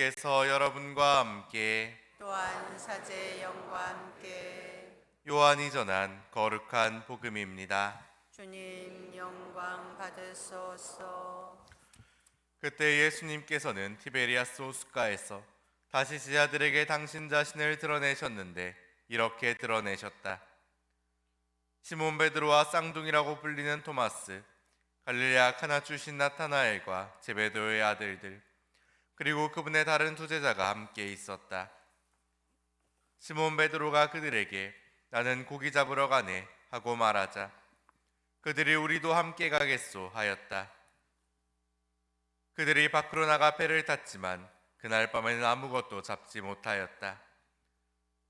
주님께서 여러분과 함께 또한 사제의 영과 함께 요한이 전한 거룩한 복음입니다. 주님 영광 받으소서 그때 예수님께서는 티베리아스 호숫가에서 다시 제자들에게 당신 자신을 드러내셨는데 이렇게 드러내셨다. 시몬 베드로와 쌍둥이라고 불리는 토마스, 갈릴레아 카나 출신 나타나엘과 제베도의 아들들, 그리고 그분의 다른 두 제자가 함께 있었다. 시몬 베드로가 그들에게 나는 고기 잡으러 가네 하고 말하자 그들이 우리도 함께 가겠소 하였다. 그들이 밖으로 나가 배를 탔지만 그날 밤에는 아무것도 잡지 못하였다.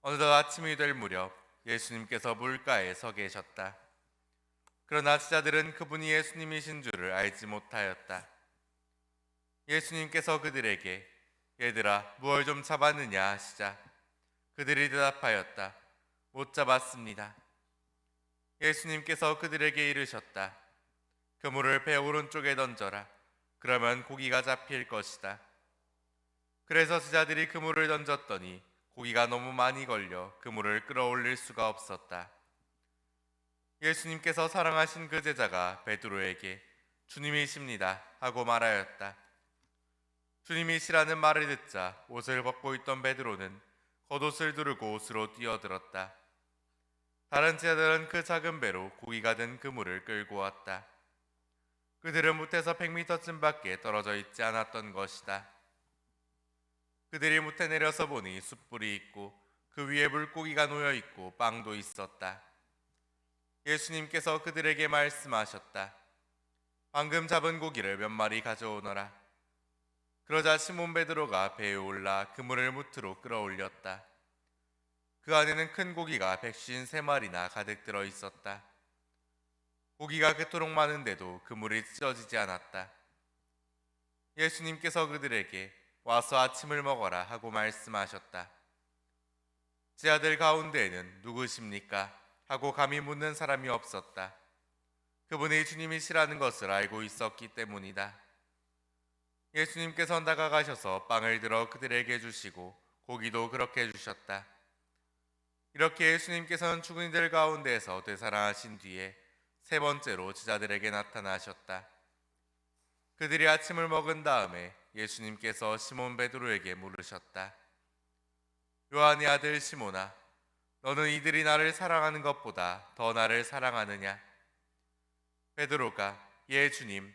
어느덧 아침이 될 무렵 예수님께서 물가에 서 계셨다. 그러나 제자들은 그분이 예수님이신 줄을 알지 못하였다. 예수님께서 그들에게 얘들아 무얼 좀 잡았느냐 하시자 그들이 대답하였다. 못 잡았습니다. 예수님께서 그들에게 이르셨다. 그물을 배 오른쪽에 던져라. 그러면 고기가 잡힐 것이다. 그래서 제자들이 그물을 던졌더니 고기가 너무 많이 걸려 그물을 끌어올릴 수가 없었다. 예수님께서 사랑하신 그 제자가 베드로에게 주님이십니다 하고 말하였다. 주님이 시라는 말을 듣자 옷을 벗고 있던 베드로는 겉옷을 두르고 옷으로 뛰어들었다. 다른 제자들은 그 작은 배로 고기가 든 그물을 끌고 왔다. 그들은 못에서 100m쯤 밖에 떨어져 있지 않았던 것이다. 그들이 못에 내려서 보니 숯불이 있고 그 위에 물고기가 놓여 있고 빵도 있었다. 예수님께서 그들에게 말씀하셨다. 방금 잡은 고기를 몇 마리 가져오너라. 그러자 시몬 베드로가 배에 올라 그물을 무트로 끌어올렸다. 그 안에는 큰 고기가 백쉰 세 마리나 가득 들어 있었다. 고기가 그토록 많은데도 그물이 찢어지지 않았다. 예수님께서 그들에게 와서 아침을 먹어라 하고 말씀하셨다. 제 아들 가운데에는 누구십니까? 하고 감히 묻는 사람이 없었다. 그분이 주님이시라는 것을 알고 있었기 때문이다. 예수님께서 다가가셔서 빵을 들어 그들에게 주시고 고기도 그렇게 주셨다. 이렇게 예수님께서는 죽은 이들 가운데에서 되살아나신 뒤에 세 번째로 제자들에게 나타나셨다. 그들이 아침을 먹은 다음에 예수님께서 시몬 베드로에게 물으셨다. 요한의 아들 시몬아, 너는 이들이 나를 사랑하는 것보다 더 나를 사랑하느냐? 베드로가 예 주님,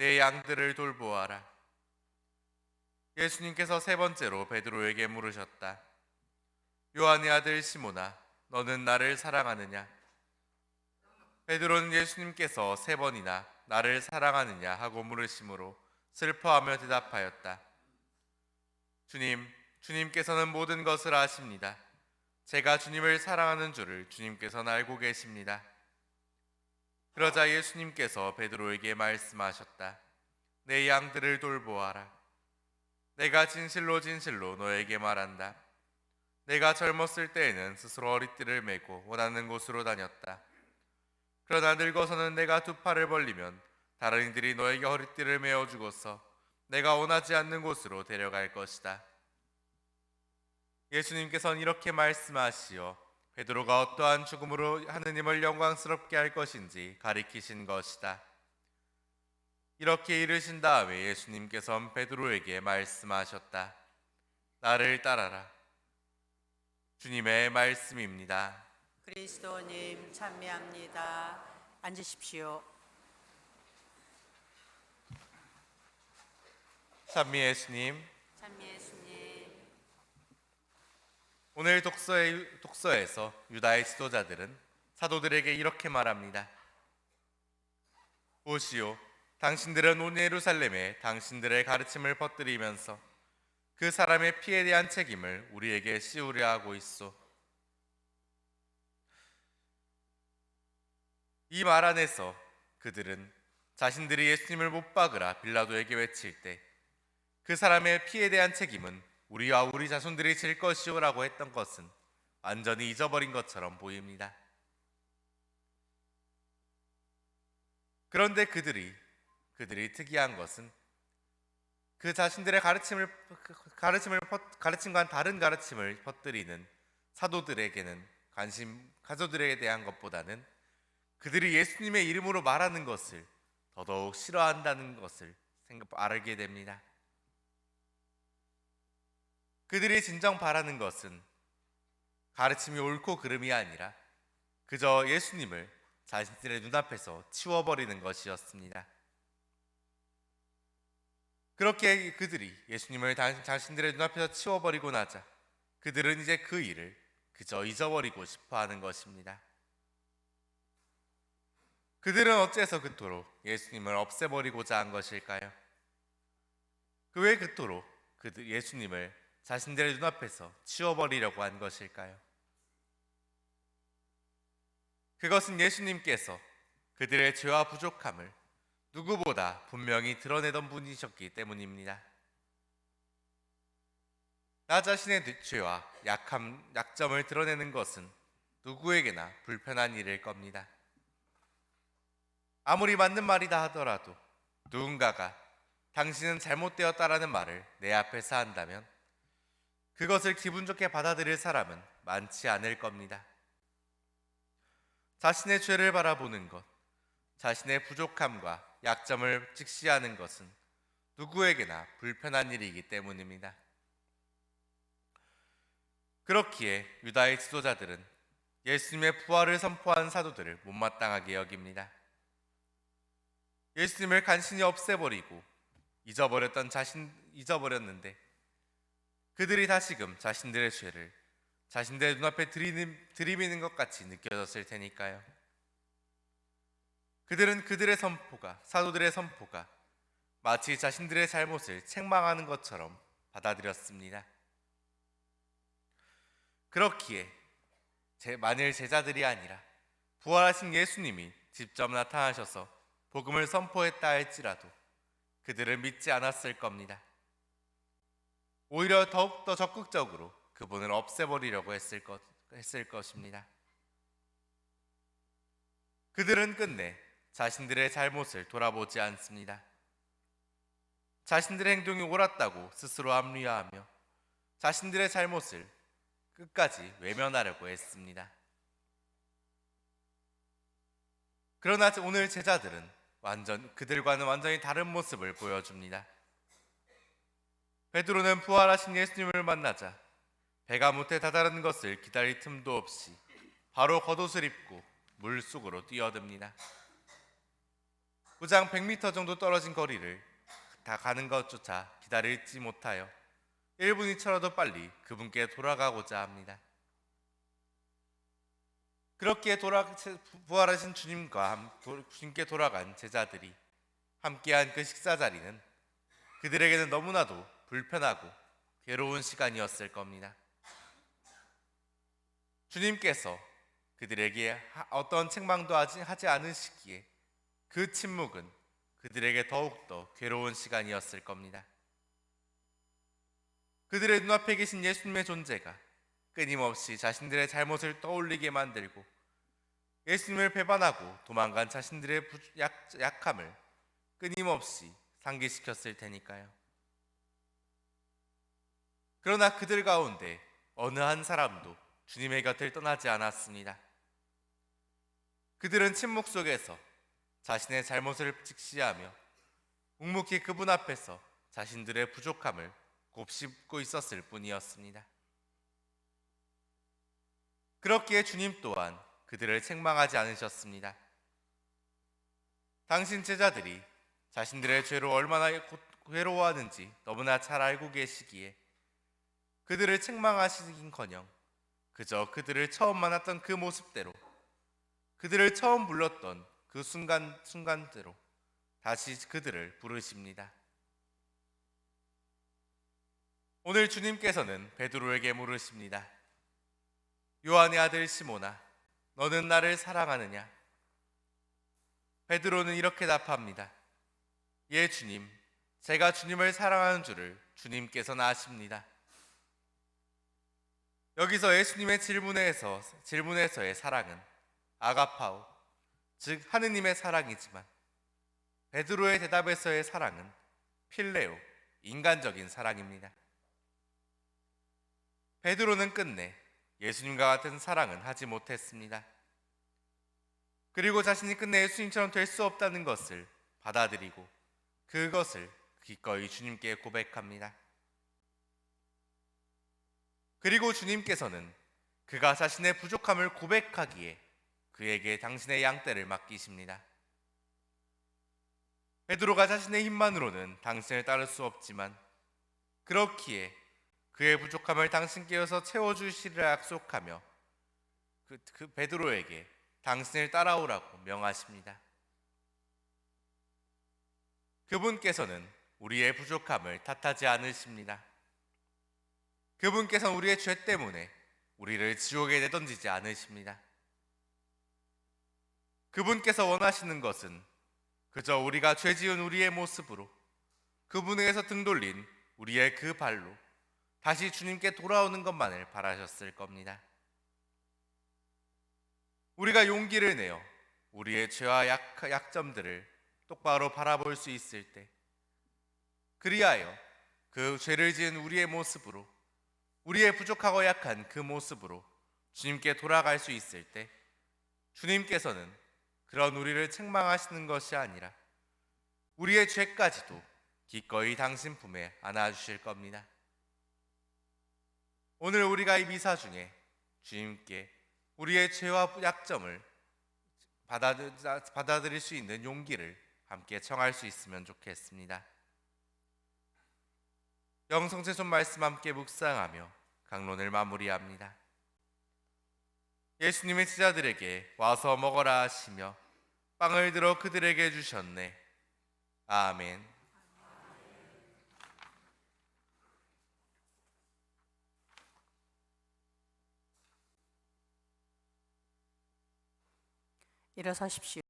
내 양들을 돌보아라. 예수님께서 세 번째로 베드로에게 물으셨다. 요한의 아들 시모나, 너는 나를 사랑하느냐? 베드로는 예수님께서 세 번이나 나를 사랑하느냐 하고 물으심으로 슬퍼하며 대답하였다. 주님, 주님께서는 모든 것을 아십니다. 제가 주님을 사랑하는 줄을 주님께서는 알고 계십니다. 그러자 예수님께서 베드로에게 말씀하셨다. 내 양들을 돌보아라. 내가 진실로 진실로 너에게 말한다. 내가 젊었을 때에는 스스로 허리띠를 메고 원하는 곳으로 다녔다. 그러나 늙어서는 내가 두 팔을 벌리면 다른 이들이 너에게 허리띠를 메어 주고서 내가 원하지 않는 곳으로 데려갈 것이다. 예수님께서는 이렇게 말씀하시어 베드로가 어떠한 죽음으로 하느님을 영광스럽게 할 것인지 가리키신 것이다. 이렇게 이르신 다음에 예수님께서는 베드로에게 말씀하셨다. 나를 따라라. 주님의 말씀입니다. 그리스도님 찬미합니다 앉으십시오 찬미 예수님 오늘 독서의, 독서에서 유다의 지도자들은 사도들에게 이렇게 말합니다. 보시오, 당신들은 온 예루살렘에 당신들의 가르침을 퍼뜨리면서 그 사람의 피에 대한 책임을 우리에게 씌우려 하고 있어. 이말 안에서 그들은 자신들이 예수님을 못 박으라 빌라도에게 외칠 때 그 사람의 피에 대한 책임은 우리와 우리 자손들이 질 것이오라고 했던 것은 완전히 잊어버린 것처럼 보입니다. 그런데 그들이 그들이 특이한 것은 그 자신들의 가르침을 가르침을 퍼- 가르침과는 다른 가르침을 퍼뜨리는 사도들에게는 관심 가족들에 대한 것보다는 그들이 예수님의 이름으로 말하는 것을 더더욱 싫어한다는 것을 생각 알게 됩니다. 그들이 진정 바라는 것은 가르침이 옳고 그름이 아니라 그저 예수님을 자신들의 눈앞에서 치워버리는 것이었습니다. 그렇게 그들이 예수님을 다- 자신들의 눈앞에서 치워버리고 나자 그들은 이제 그 일을 그저 잊어버리고 싶어 하는 것입니다. 그들은 어째서 그토록 예수님을 없애버리고자 한 것일까요? 그 왜 그토록 그들 예수님을 자신들의 눈앞에서 치워버리려고 한 것일까요? 그것은 예수님께서 그들의 죄와 부족함을 누구보다 분명히 드러내던 분이셨기 때문입니다. 나 자신의 죄와 약함, 약점을 드러내는 것은 누구에게나 불편한 일일 겁니다. 아무리 맞는 말이다 하더라도 누군가가 당신은 잘못되었다라는 말을 내 앞에서 한다면 그것을 기분 좋게 받아들일 사람은 많지 않을 겁니다. 자신의 죄를 바라보는 것, 자신의 부족함과 약점을 직시하는 것은 누구에게나 불편한 일이기 때문입니다. 그렇기에 유다의 지도자들은 예수님의 부활을 선포한 사도들을 못마땅하게 여깁니다. 예수님을 간신히 없애버리고 잊어버렸던 자신 잊어버렸는데 그들이 다시금 자신들의 죄를 자신들의 눈앞에 들이미는 것 같이 느껴졌을 테니까요. 그들은 그들의 선포가 사도들의 선포가 마치 자신들의 잘못을 책망하는 것처럼 받아들였습니다. 그렇기에 제, 만일 제자들이 아니라 부활하신 예수님이 직접 나타나셔서 복음을 선포했다 할지라도 그들을 믿지 않았을 겁니다. 오히려 더욱더 적극적으로 그분을 없애버리려고 했을, 것, 했을 것입니다. 그들은 끝내 자신들의 잘못을 돌아보지 않습니다. 자신들의 행동이 옳았다고 스스로 합리화하며 자신들의 잘못을 끝까지 외면하려고 했습니다. 그러나 오늘 제자들은 완전 그들과는 완전히 다른 모습을 보여줍니다. 베드로는 부활하신 예수님을 만나자 배가 못해 다다른 것을 기다릴 틈도 없이 바로 겉옷을 입고 물 속으로 뛰어듭니다. 구장 100m 정도 떨어진 거리를 다 가는 것조차 기다리지 못하여 1분이처라도 빨리 그분께 돌아가고자 합니다. 그렇게 돌아 부활하신 주님과 주님께 돌아간 제자들이 함께한 그 식사 자리는 그들에게는 너무나도 불편하고 괴로운 시간이었을 겁니다. 주님께서 그들에게 하- 어떤 책망도 하지, 않으시기에 그 침묵은 그들에게 더욱더 괴로운 시간이었을 겁니다. 그들의 눈앞에 계신 예수님의 존재가 끊임없이 자신들의 잘못을 떠올리게 만들고 예수님을 배반하고 도망간 자신들의 약함을 끊임없이 상기시켰을 테니까요. 그러나 그들 가운데 어느 한 사람도 주님의 곁을 떠나지 않았습니다. 그들은 침묵 속에서 자신의 잘못을 직시하며 묵묵히 그분 앞에서 자신들의 부족함을 곱씹고 있었을 뿐이었습니다. 그렇기에 주님 또한 그들을 책망하지 않으셨습니다. 당신 제자들이 자신들의 죄로 얼마나 고- 괴로워하는지 너무나 잘 알고 계시기에 그들을 책망하시긴커녕 그저 그들을 처음 만났던 그 모습대로 그들을 처음 불렀던 그 순간 순간대로 다시 그들을 부르십니다. 오늘 주님께서는 베드로에게 물으십니다. 요한의 아들 시모나, 너는 나를 사랑하느냐? 베드로는 이렇게 답합니다. 예, 주님. 제가 주님을 사랑하는 줄을 주님께서는 아십니다. 여기서 예수님의 질문에서 질문에서의 사랑은 아가파오, 즉 하느님의 사랑이지만 베드로의 대답에서의 사랑은 필레오, 인간적인 사랑입니다. 베드로는 끝내 예수님과 같은 사랑은 하지 못했습니다. 그리고 자신이 끝내 예수님처럼 될 수 없다는 것을 받아들이고 그것을 기꺼이 주님께 고백합니다. 그리고 주님께서는 그가 자신의 부족함을 고백하기에 그에게 당신의 양떼를 맡기십니다. 베드로가 자신의 힘만으로는 당신을 따를 수 없지만 그렇기에 그의 부족함을 당신께서 채워 주시리라 약속하며 그, 그 베드로에게 당신을 따라오라고 명하십니다. 그분께서는 우리의 부족함을 탓하지 않으십니다. 그분께서는 우리의 죄 때문에 우리를 지옥에 내던지지 않으십니다. 그분께서 원하시는 것은 그저 우리가 죄 지은 우리의 모습으로 그분에게서 등 돌린 우리의 그 발로 다시 주님께 돌아오는 것만을 바라셨을 겁니다. 우리가 용기를 내어 우리의 죄와 약, 약점들을 똑바로 바라볼 수 있을 때 그리하여 그 죄를 지은 우리의 모습으로 우리의 부족하고 약한 그 모습으로 주님께 돌아갈 수 있을 때 주님께서는 그런 우리를 책망하시는 것이 아니라 우리의 죄까지도 기꺼이 당신 품에 안아주실 겁니다. 오늘 우리가 이 미사 중에 주님께 우리의 죄와 약점을 받아들, 받아들일 수 있는 용기를 함께 청할 수 있으면 좋겠습니다. 영성체손 말씀 함께 묵상하며 강론을 마무리합니다. 예수님의 제자들에게 와서 먹어라 하시며 빵을 들어 그들에게 주셨네. 아멘. 일어서십시오.